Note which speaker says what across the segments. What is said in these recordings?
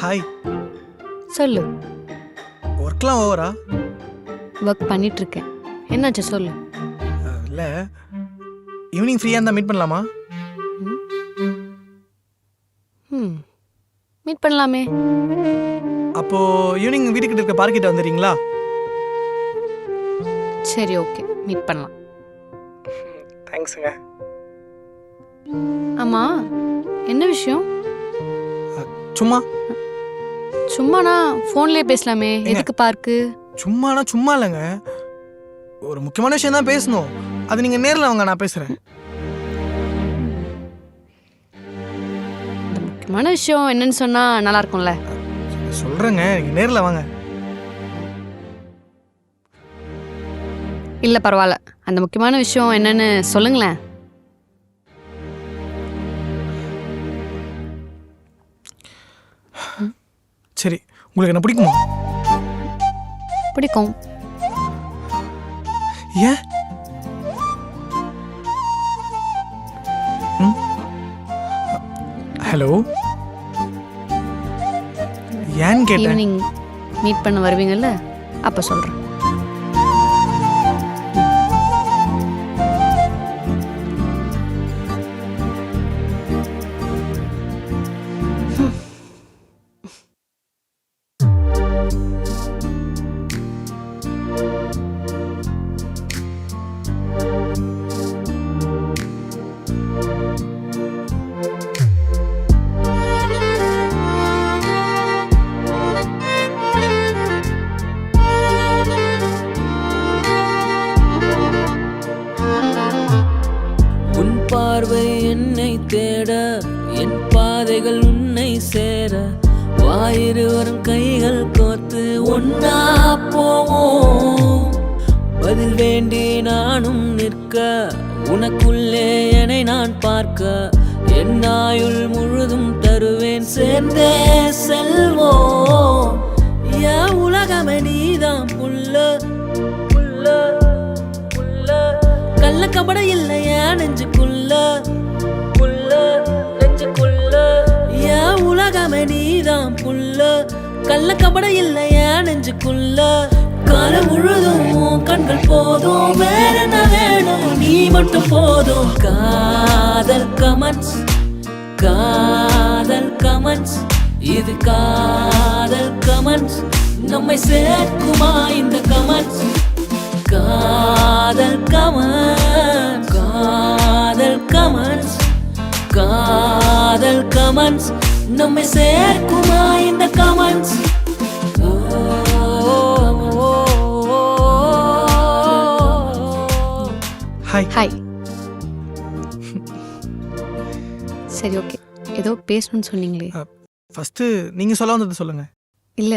Speaker 1: Hi
Speaker 2: சொல்லு.
Speaker 1: ஒர்க்லாம் ஓவரா
Speaker 2: ஒர்க் பண்ணிட்டு இருக்கேன் என்னாச்சு சொல்லு?
Speaker 1: இல்லை. ஈவினிங் ஃப்ரீயாக இருந்தால் மீட் பண்ணலாமா?
Speaker 2: ம். மீட் பண்ணலாமே.
Speaker 1: அப்போது ஈவினிங் வீட்டுக்கிட்ட இருக்க பார்க்கிட்ட வந்துடுறீங்களா
Speaker 2: சரி ஓகே மீட் பண்ணலாம்.
Speaker 1: தேங்க்ஸுங்க
Speaker 2: ஆமா என்ன விஷயம்?
Speaker 1: சும்மா.
Speaker 2: சும்மானா ஃபோன்லயே பேசலாமே. எதுக்கு பார்க்கு
Speaker 1: சும்மானா சும்மா இல்லைங்க. ஒரு முக்கியமான விஷயம் தான் பேசணும். அது நீங்கள் நேரில் வாங்க நான் பேசுகிறேன்
Speaker 2: முக்கியமான விஷயம் என்னன்னு சொன்னா நல்லா இருக்கும்ல?
Speaker 1: சொல்கிறேங்க நீங்கள் நேரில் வாங்க.
Speaker 2: இல்ல பரவாயில்ல. அந்த முக்கியமான விஷயம் என்னன்னு சொல்லுங்களேன்.
Speaker 1: சரி உங்களுக்கு என்ன பிடிக்குமா?
Speaker 2: பிடிக்கும்.
Speaker 1: ஏன்? ம்? ஹலோ ஏன் கேட்டேன்?
Speaker 2: ஈவினிங் மீட் பண்ண வருவீங்கல்ல? அப்போ
Speaker 3: சொல்கிறேன் பார்வை என்னை தேட என் பாதைகள் உன்னை சேர. வாயிருவரும் கைகள் கோர்த்து ஒன்னா போவோம். பதில் வேண்டி நானும் நிற்க உனக்குள்ளே என்னை நான் பார்க்க. என் ஆயுள் முழுதும் தருவேன் சேர்ந்தே செல்வோம். கபட இல்ல என் நெஞ்சுக்குள்ள? புல்ல நெஞ்சுக்குள்ள. என் உலகமே நீதான் புல்ல. கள்ள கபட இல்ல என் நெஞ்சுக்குள்ள? காலம் முழுதும் கண்கள் போதும். வேற என்ன வேணும்? நீ மட்டும் போதும். காதல் கமன்ஸ் காதல் கமன்ஸ் இது காதல் கமன்ஸ் நம்மை சேர்க்குமா இந்த கமன்ஸ் காதல் கமன்ஸ் காதல் கமன்ஸ் நம்மை சேர்க்குமா இந்த ஓ.
Speaker 1: ஹாய்
Speaker 2: ஹாய் சரி ஓகே ஏதோ பேசணும்னு சொன்னீங்களே.
Speaker 1: ஃபஸ்ட்டு நீங்கள் சொல்ல வந்தது சொல்லுங்கள்
Speaker 2: இல்ல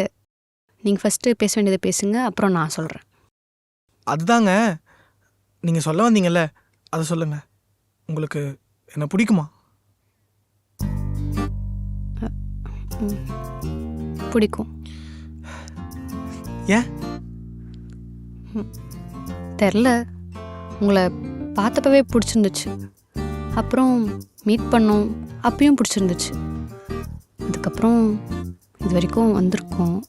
Speaker 2: நீங்க ஃபர்ஸ்ட் பேச வேண்டியதை பேசுங்க அப்புறம் நான் சொல்றேன்.
Speaker 1: அதுதாங்க நீங்கள் சொல்ல வந்தீங்கல்ல அதை சொல்லுங்கள் உங்களுக்கு என்ன பிடிக்குமா?
Speaker 2: பிடிக்கும்.
Speaker 1: ஏன்?
Speaker 2: தெரில. உங்களை பார்த்தப்பவே பிடிச்சிருந்துச்சு. அப்புறம் மீட் பண்ணோம். அப்பயும் பிடிச்சிருந்துச்சு. அதுக்கப்புறம் இது வரைக்கும் வந்திருக்கோம்.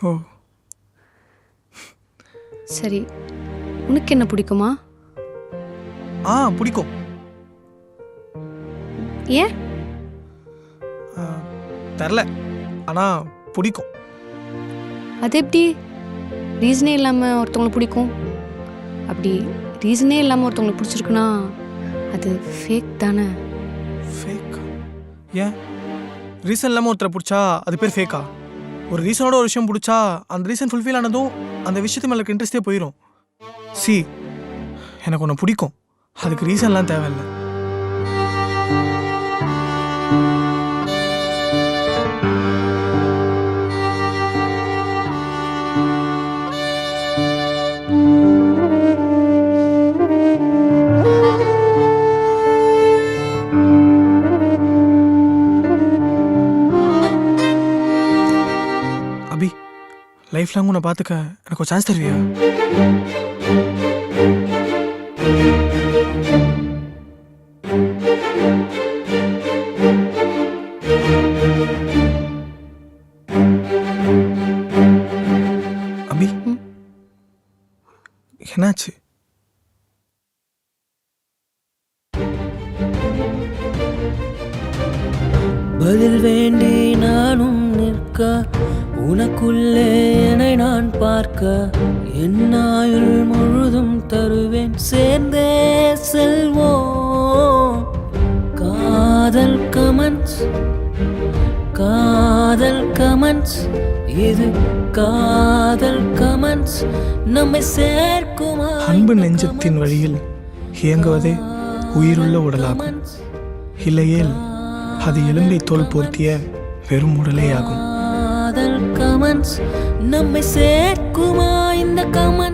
Speaker 1: ஓ.
Speaker 2: சரி. உனக்கு என்ன பிடிக்குமா?
Speaker 1: ஆ பிடிக்கும்.
Speaker 2: ஏன்?
Speaker 1: தெரில. ஆனால் பிடிக்கும்.
Speaker 2: அது எப்படி? ரீசனே இல்லாமல் ஒருத்தவங்களை பிடிக்கும். அப்படி ரீசனே இல்லாமல் ஒருத்தவங்களை பிடிச்சிருக்குன்னா அது ஃபேக் தானே?
Speaker 1: ஃபேக் ஏன்? ரீசன் இல்லாமல் ஒருத்தரை பிடிச்சா அது பேர் ஃபேக்கா ஒரு ரீசனோட ஒரு விஷயம் பிடிச்சா அந்த ரீசன் ஃபுல்ஃபில் ஆனதும் அந்த விஷயத்து மேலே இன்ட்ரெஸ்டே போயிடும் சி எனக்கு ஒன்று பிடிக்கும். அதுக்கு ரீசன்லாம் தேவையில்லை. லைஃப் லாங் உன்னை பார்த்துக்க எனக்கு ஒரு சான்ஸ் தருவியா? அபி என்னாச்சு?
Speaker 3: பதில் வேண்டி நானும் நிற்க உனக்குள்ளே என்னை நான் பார்க்க என் ஆயுள் முழுதும் தருவேன். சேர்ந்தே செல்வோம். காதல் கமன்ஸ் காதல் கமன்ஸ் இது காதல் கமன்ஸ் நம்மை சேர்க்குமா
Speaker 1: அன்பு நெஞ்சத்தின் வழியில் இயங்குவதே உயிருள்ள உடலாகும். இல்லையேல் அது எலும்பை தோல் போர்த்திய வெறும் உடலே ஆகும்
Speaker 3: கமெண்ட்ஸ் நம்மை சேர்க்குமா இந்த கமெண்ட்ஸ்